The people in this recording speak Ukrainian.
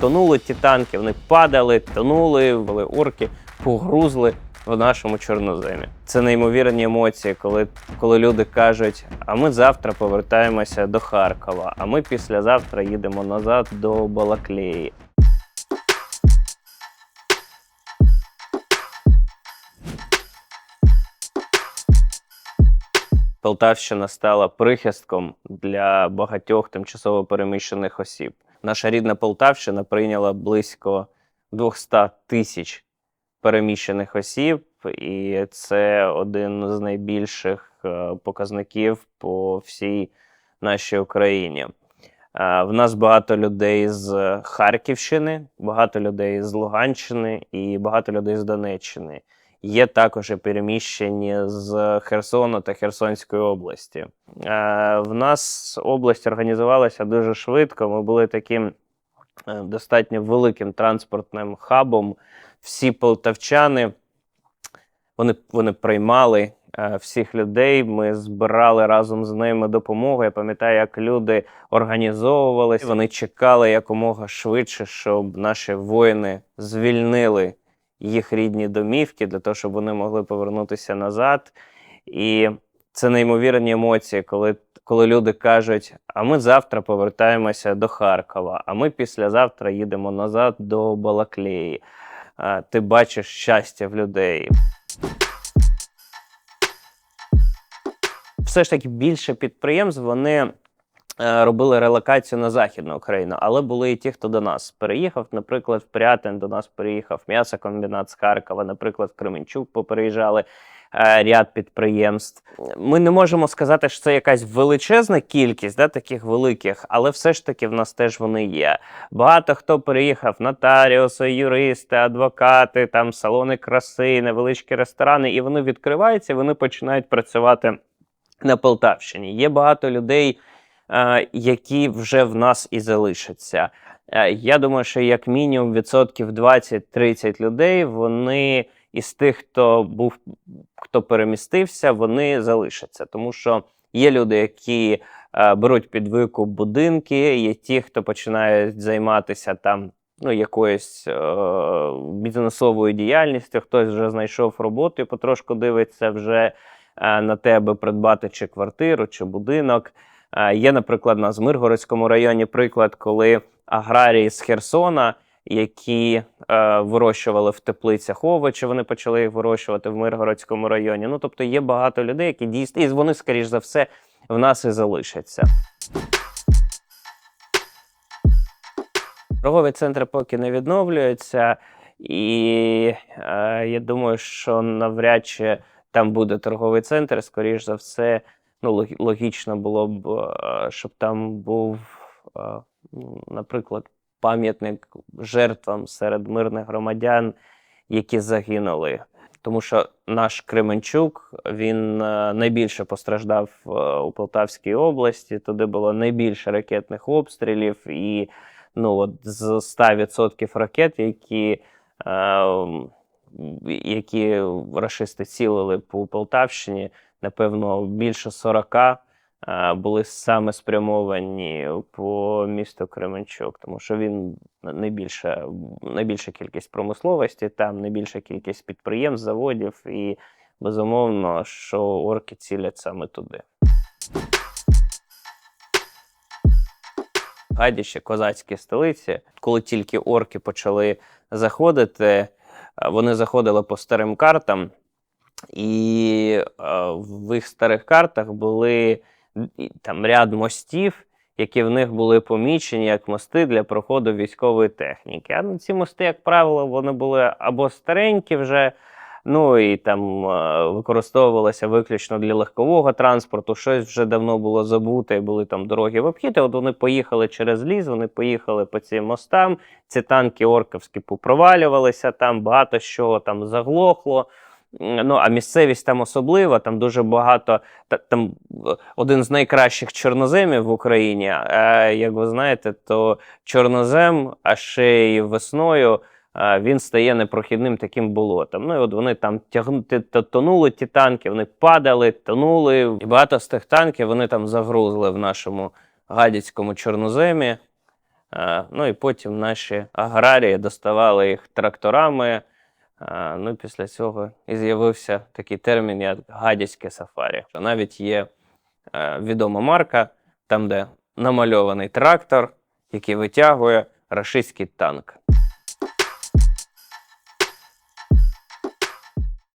Тонули ті танки, вони падали, тонули, були орки, погрузли в нашому чорноземі. Це неймовірні емоції, коли, коли люди кажуть: а ми завтра повертаємося до Харкова, а ми післязавтра їдемо назад до Балаклеї. Полтавщина стала прихистком для багатьох тимчасово переміщених осіб. Наша рідна Полтавщина прийняла близько 200 тисяч переміщених осіб, і це один з найбільших е, показників по всій нашій Україні. Е, В нас багато людей з Харківщини, багато людей з Луганщини і багато людей з Донеччини. Є також і переміщені з Херсону та Херсонської області. Е, В нас область організувалася дуже швидко. Ми були таким е, достатньо великим транспортним хабом. Всі полтавчани вони, вони приймали е, всіх людей. Ми збирали разом з ними допомогу. Я пам'ятаю, як люди організовувалися. Вони чекали якомога швидше, щоб наші воїни звільнили їх рідні домівки для того, щоб вони могли повернутися назад. І це неймовірні емоції, коли, коли люди кажуть: а ми завтра повертаємося до Харкова, а ми післязавтра їдемо назад до Балаклеї. Ти бачиш щастя в людей. Все ж таки більше підприємств вони робили релокацію на Західну Україну, але були і ті, хто до нас переїхав. Наприклад, в Прятин до нас переїхав м'ясокомбінат з Харкова, наприклад, в Кременчук попереїжджали е, ряд підприємств. Ми не можемо сказати, що це якась величезна кількість да, таких великих, але все ж таки в нас теж вони є. Багато хто переїхав нотаріуси, юристи, адвокати, там салони краси, невеличкі ресторани, і вони відкриваються, вони починають працювати на Полтавщині. Є багато людей, е, які вже в нас і залишаться. Е, Я думаю, що як мінімум відсотків 20-30 людей вони із тих, хто був, хто перемістився, вони залишаться. Тому що є люди, які е, беруть під викуп будинки, є ті, хто починають займатися там. Ну, якоюсь е, бізнесовою діяльністю, хтось вже знайшов роботу і потрошку дивиться вже е, на тебе придбати чи квартиру, чи будинок. Є, наприклад, на Змиргородському районі приклад, коли аграрії з Херсона, які е, вирощували в теплицях овочі, вони почали їх вирощувати в Миргородському районі. Ну, тобто є багато людей, які дійсно, і вони, скоріш за все, в нас і залишаться. Торгові центри поки не відновлюються, і е, я думаю, що навряд чи там буде торговий центр. Скоріш за все, ну, лог- логічно було б, е, щоб там був, е, ну, наприклад, пам'ятник жертвам серед мирних громадян, які загинули. Тому що наш Кременчук він е, найбільше постраждав у Полтавській області. Туди було найбільше ракетних обстрілів, і ну от з 100% ракет, які, е, які рашисти цілили по Полтавщині, напевно, більше 40 е, були саме спрямовані по місту Кременчук, тому що він найбільша, найбільша кількість промисловості, там найбільша кількість підприємств, заводів, і безумовно, що орки цілять саме туди. Гадячі козацькі столиці, коли тільки орки почали заходити, е, вони заходили по старим картам, і е, в їх старих картах були там ряд мостів, які в них були помічені як мости для проходу військової техніки. А ну, ці мости, як правило, вони були або старенькі вже, ну і там е, використовувалися виключно для легкового транспорту. Щось вже давно було забуте, і були там дороги в обхід. От вони поїхали через ліс, вони поїхали по цим мостам. Ці танки орковські попровалювалися там, багато що там заглохло. Ну, а місцевість там особлива, там дуже багато. та- Там один з найкращих чорноземів в Україні. Е, як ви знаєте, то чорнозем, а ще й весною він стає непрохідним таким болотом. Ну і от вони там тягну, тонули ті танки, вони падали, тонули. І багато з тих танків вони там загрузли в нашому гадяцькому чорноземі. Ну і потім наші аграрії доставали їх тракторами. Ну, після цього і з'явився такий термін, як гадяцьке сафарі. Навіть є е, відома марка, там, де намальований трактор, який витягує рашистський танк.